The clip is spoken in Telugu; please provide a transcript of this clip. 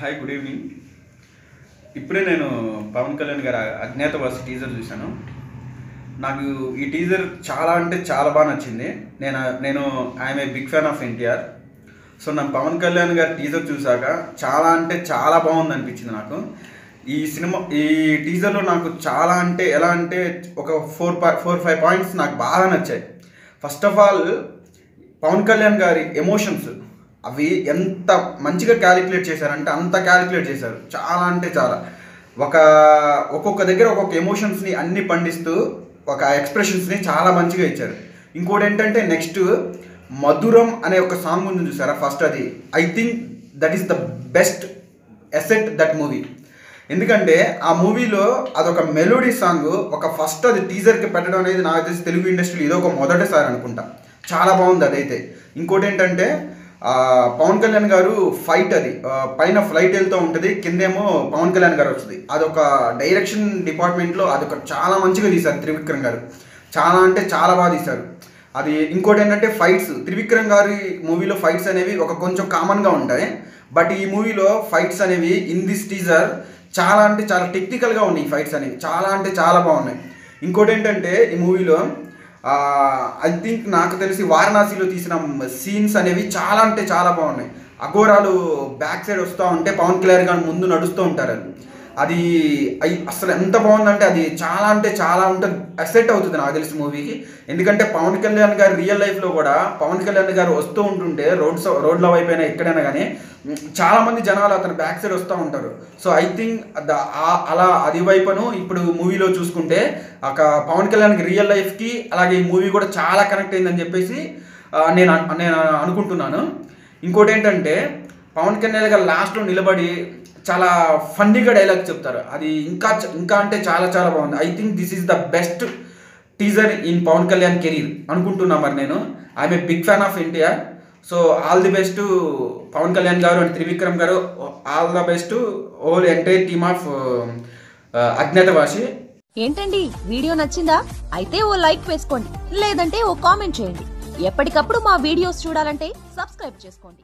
హాయ్ గుడ్ ఈవినింగ్ ఇప్పుడే నేను పవన్ కళ్యాణ్ గారి అజ్ఞాతవాసి టీజర్ చూశాను. నాకు ఈ టీజర్ చాలా అంటే చాలా బాగా నచ్చింది. నేను నేను I'm a big fan of NTR so నా పవన్ కళ్యాణ్ గారి టీజర్ చూశాక చాలా అంటే చాలా బాగుంది అనిపించింది నాకు. ఈ సినిమా ఈ టీజర్లో నాకు చాలా అంటే ఎలా అంటే ఒక ఫోర్ ఫోర్ ఫైవ్ పాయింట్స్ నాకు బాగా నచ్చాయి. First of all Pawan Kalyan గారి ఎమోషన్స్ అవి ఎంత మంచిగా క్యాలిక్యులేట్ చేశారంటే అంత క్యాలిక్యులేట్ చేశారు. చాలా అంటే చాలా. ఒక ఒక్కొక్క దగ్గర ఒక్కొక్క ఎమోషన్స్ని అన్ని పండిస్తూ ఒక ఎక్స్ప్రెషన్స్ని చాలా మంచిగా ఇచ్చారు. ఇంకోటి ఏంటంటే నెక్స్ట్ మధురం అనే ఒక సాంగ్ ఉంది చూసారా? ఫస్ట్ అది. I think that is the best asset that movie ఎందుకంటే ఆ మూవీలో అదొక మెలోడీ సాంగ్ ఒక ఫస్ట్ అది టీజర్కి పెట్టడం అనేది నాకు తెలిసి తెలుగు ఇండస్ట్రీలో ఇదో ఒక మొదటిసారి అనుకుంటా. చాలా బాగుంది అదైతే. ఇంకోటి ఏంటంటే పవన్ కళ్యాణ్ గారు ఫైట్ అది. పైన ఫ్లైట్ వెళ్తూ ఉంటుంది కిందేమో పవన్ కళ్యాణ్ గారు వస్తుంది. అదొక డైరెక్షన్ డిపార్ట్మెంట్లో అదొక చాలా మంచిగా తీశారు త్రివిక్రమ్ గారు. చాలా అంటే చాలా బాగా తీశారు. అది ఇంకోటి ఏంటంటే ఫైట్స్ త్రివిక్రమ్ గారి మూవీలో ఫైట్స్ అనేవి ఒక కొంచెం కామన్గా ఉంటాయి. బట్ ఈ మూవీలో ఫైట్స్ అనేవి ఇన్ దిస్ టీజర్ చాలా అంటే చాలా టెక్నికల్గా ఉన్నాయి ఈ ఫైట్స్ అనేవి. చాలా అంటే చాలా బాగున్నాయి. ఇంకోటి ఏంటంటే ఈ మూవీలో ఐ థింక్ నాకు తెలిసి వారణాసిలో తీసిన సీన్స్ అనేవి చాలా అంటే చాలా బాగున్నాయి. అఘోరాలు బ్యాక్ సైడ్ వస్తూ ఉంటే పవన్ కళ్యాణ్ గారు ముందు నడుస్తూ ఉంటారు అది అసలు ఎంత బాగుందంటే అది చాలా అంటే చాలా ఉంటుంది. అసెట్ అవుతుంది నాకు తెలిసి మూవీకి ఎందుకంటే పవన్ కళ్యాణ్ గారు రియల్ లైఫ్లో కూడా పవన్ కళ్యాణ్ గారు వస్తూ ఉంటుంటే రోడ్స్ రోడ్ల వైపు అయినా ఎక్కడైనా కానీ చాలామంది జనాలు అతను బ్యాక్ సైడ్ వస్తూ ఉంటారు. సో ఐ థింక్ అలా అది వైపును ఇప్పుడు మూవీలో చూసుకుంటే ఒక పవన్ కళ్యాణ్కి రియల్ లైఫ్కి అలాగే ఈ మూవీ కూడా చాలా కనెక్ట్ అయిందని చెప్పేసి నేను నేను అనుకుంటున్నాను. ఇంకోటి ఏంటంటే పవన్ కళ్యాణ్ గారు లాస్ట్లో నిలబడి చాలా ఫన్నీగా డైలాగ్ చెప్తారు. అది ఇంకా ఇంకా అంటే చాలా చాలా బాగుంది. I think this is the best teaser in Pawan Kalyan career అనుకుంటున్నా మరి నేను. I'm a big fan of India so all the best Pawan Kalyan గారు అండ్ త్రివిక్రమ్ గారు. All the best whole entire team of Agnyaathavaasi. ఏంటండి? వీడియో నచ్చిందా? అయితే ఓ లైక్ వేసుకోండి. లేదంటే ఓ కామెంట్ చేయండి. ఎప్పటికప్పుడు మా వీడియోస్ చూడాలంటే సబ్స్క్రైబ్ చేసుకోండి.